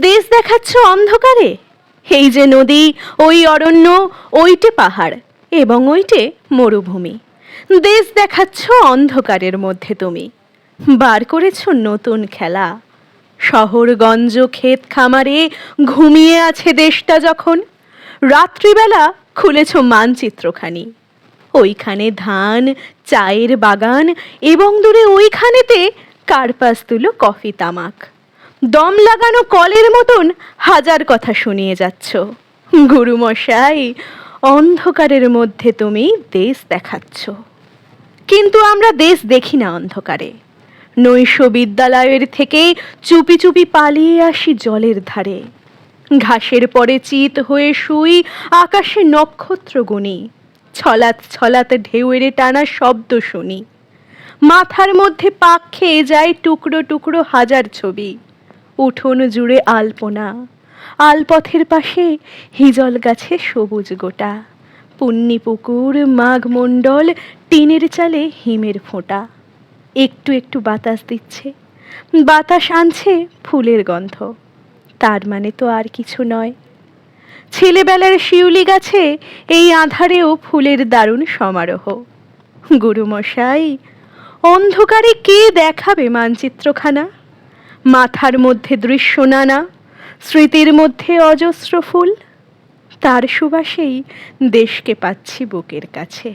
দেশ দেখাচ্ছ অন্ধকারে। এই যে নদী, ওই অরণ্য, ওইটে পাহাড় এবং ওইটে মরুভূমি। দেশ দেখাচ্ছ অন্ধকারের মধ্যে তুমি। বার করেছ নতুন খেলা। শহরগঞ্জ ক্ষেত খামারে ঘুমিয়ে আছে দেশটা যখন। রাত্রিবেলা খুলেছ মানচিত্রখানি। ওইখানে ধান, চায়ের বাগান এবং দূরে ওইখানেতে কার্পাস তুলো কফি তামাক। দম লাগানো কলের মতন হাজার কথা শুনিয়ে যাচ্ছ। গুরুমশাই অন্ধকারের মধ্যে তুমি দেশ দেখাচ্ছ। কিন্তু আমরা দেশ দেখি না অন্ধকারে। নৈশ বিদ্যালয়ের থেকে চুপি চুপি পালিয়ে আসি জলের ধারে। ঘাসের পরে চিত হয়ে শুই আকাশে নক্ষত্র গুনি ছলাত ছলাত ঢেউয়ের টানা শব্দ শুনি। মাথার মধ্যে পাক খেয়ে যায় টুকরো টুকরো হাজার ছবি। উঠোন জুড়ে আলপনা। আলপথের পাশে হিজল গাছে সবুজ গোটা। পুন্নি পুকুর, মাঘ মণ্ডল, টিনের চালে হিমের ফোঁটা। একটু একটু বাতাস দিচ্ছে। বাতাস আনছে ফুলের গন্ধ। তার মানে তো আর কিছু নয়। ছেলেবেলার শিউলি গাছে এই আধারেও ফুলের দারুণ সমারোহ। গুরুমশাই, অন্ধকারে কে দেখাবে মানচিত্রখানা? মাথার মধ্যে দৃশ্য নানা স্মৃতির মধ্যে অজস্র ফুল। তার সুবাসেই দেশকে পাচ্ছি বুকের কাছে।